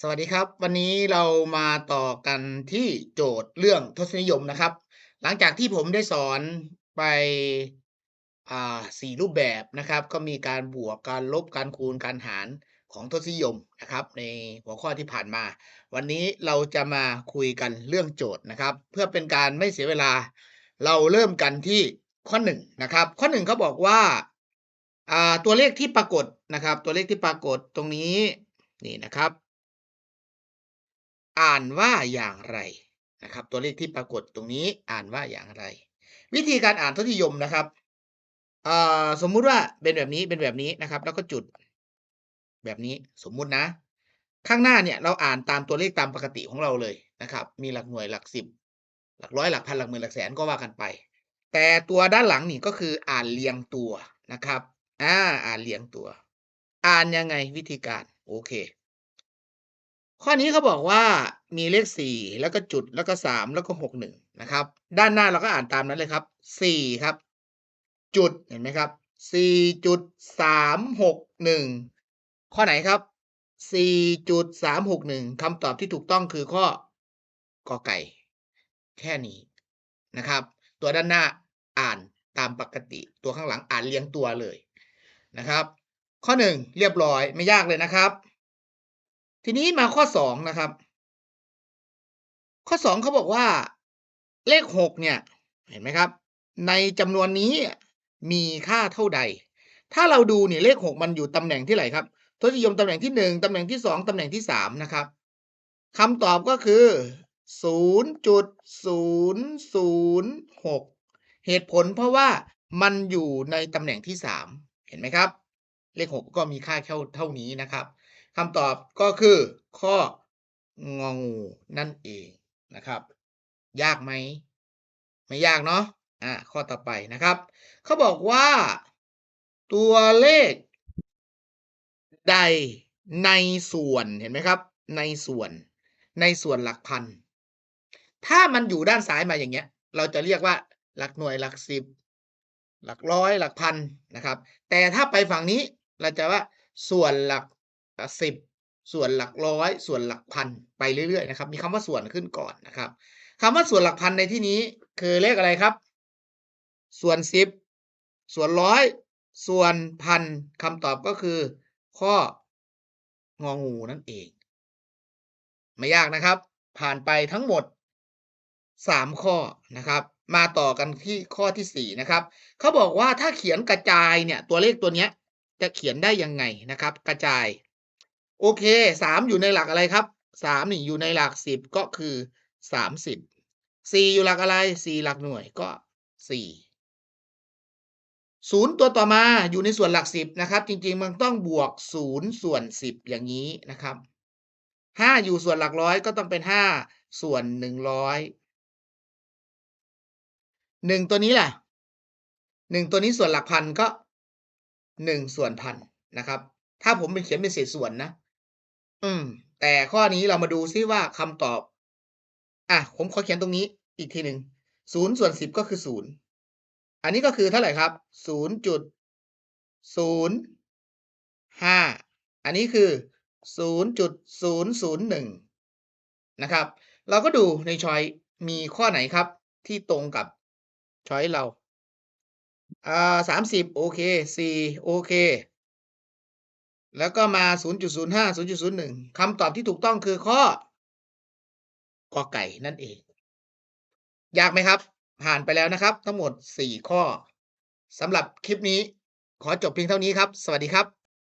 สวัสดีครับ วันนี้เรามาต่อกันที่โจทย์เรื่องทศนิยมนะครับ หลังจากที่ผมได้สอนไปอ่าสี่รูปแบบนะครับ ก็มีการบวกการลบการคูณการหารของทศนิยมนะครับ ในหัวข้อที่ผ่านมา วันนี้เราจะมาคุยกันเรื่องโจทย์นะครับ เพื่อเป็นการไม่เสียเวลา เราเริ่มกันที่ข้อหนึ่งนะครับ ข้อหนึ่งเขาบอกว่าอ่าตัวเลขที่ปรากฏนะครับ ตัวเลขที่ปรากฏตรงนี้นี่นะครับ อ่านว่าอย่างไรนะครับ ตัวเลขที่ปรากฏตรงนี้อ่านว่าอย่างไร วิธีการอ่านทศนิยมนะครับสมมุติว่าเป็นแบบนี้เป็นแบบนี้นะครับ แล้วก็จุดแบบนี้สมมุตินะ ข้างหน้าเนี่ยเราอ่านตามตัวเลขตามปกติของเราเลยนะครับ มีหลักหน่วยหลักสิบหลักร้อยหลักพันหลักหมื่นหลักแสนก็ว่ากันไป แต่ตัวด้านหลังนี่ก็คืออ่านเรียงตัวนะครับอ่าอ่านเรียงตัว อ่านยังไงวิธีการโอเค ข้อนี้เขาบอกว่ามีเลขสี่แล้วก็จุดแล้วก็สามแล้วก็หกหนึ่งนะครับ ด้านหน้าเราก็อ่านตามนั้นเลยครับสี่ครับ จุดเห็นไหมครับสี่จุดสามหกหนึ่งข้อไหนครับสี่จุดสามหกหนึ่งคำตอบที่ถูกต้องคือข้อกอไก่ แค่นี้นะครับ ตัวด้านหน้าอ่านตามปกติ ตัวข้างหลังอ่านเรียงตัวเลยนะครับ ข้อหนึ่งเรียบร้อยไม่ยากเลยนะครับ ทีนี้มาข้อสองนะครับ ข้อสองเขาบอกว่าเลขหกเนี่ย เห็นไหมครับ ในจำนวนนี้มีค่าเท่าใด ถ้าเราดูเนี่ยเลขหกมันอยู่ตำแหน่งที่ไหนครับทศนิยมตำแหน่งที่หนึ่งตำแหน่งที่สองตำแหน่งที่สามนะครับคำตอบก็คือศูนย์จุดศูนย์ศูนย์หกเหตุผลเพราะว่ามันอยู่ในตำแหน่งที่สามเห็นไหมครับ เลขหกก็มีค่าเท่าเท่านี้นะครับคำตอบก็คือข้ององูนั่นเองนะครับ ยากไหมไม่ยากเนาะอ่าข้อต่อไปนะครับเขาบอกว่า ตัวเลข ใดในส่วนเห็นไหมครับ ในส่วนในส่วนหลักพัน ถ้ามันอยู่ด้านซ้ายมาอย่างเงี้ย เราจะเรียกว่า หลักหน่วยหลักสิบ หลักร้อยหลักพันนะครับ แต่ถ้าไปฝั่งนี้ เราจะว่าส่วนหลักสิบส่วนหลักร้อย ส่วนหลักพันไปเรื่อยๆนะครับ มีคำว่าส่วนขึ้นก่อนนะครับคำว่าส่วนหลักพันในที่นี้คือเลขอะไรครับ ส่วนสิบส่วนร้อยส่วนพันคำตอบก็คือ ข้ององูนั่นเอง ไม่ยากนะครับ ผ่านไปทั้งหมดสามข้อนะครับ มาต่อกันที่ข้อที่สี่นะครับเขาบอกว่าถ้าเขียนกระจายเนี่ยตัวเลขตัวเนี้ย จะเขียนได้ยังไงนะครับ กระจาย โอเคสามอยู่ในหลักอะไรครับสามนี่อยู่ในหลักสิบก็คือสามสิบสี่อยู่หลักอะไรสี่หลักหน่วยก็สี่ศูนย์ตัวต่อมาอยู่ในส่วนหลักสิบนะครับ จริงๆมันต้องบวกศูนย์ส่วนสิบอย่างนี้นะครับห้าอยู่ส่วนหลักร้อยก็ต้องเป็นห้าส่วนหนึ่งร้อยหนึ่งตัวนี้ล่ะหนึ่งตัวนี้ส่วนหลักพันก็ หนึ่งส่วนพันนะครับ ถ้าผมเป็นเขียนเป็นเศษส่วนนะ อืม แต่ข้อนี้เรามาดูซิว่าคำตอบ อะ ผมขอเขียนตรงนี้อีกทีหนึ่งศูนย์ส่วนสิบก็คือศูนย์อันนี้ก็คือเท่าไหร่ครับศูนย์จุดศูนย์ห้าอันนี้คือศูนย์จุดศูนย์ศูนย์หนึ่งนะครับ เราก็ดูในช้อยมีข้อไหนครับที่ตรงกับช้อยเรา อ่าสามสิบโอเคสี่โอเค แล้วก็มาศูนย์จุดศูนย์ห้าศูนย์จุดศูนย์หนึ่งคำตอบที่ถูกต้องคือข้อกอไก่นั่นเอง ยากไหมครับ ผ่านไปแล้วนะครับ ทั้งหมดสี่ข้อสำหรับคลิปนี้ขอจบเพียงเท่านี้ครับ สวัสดีครับ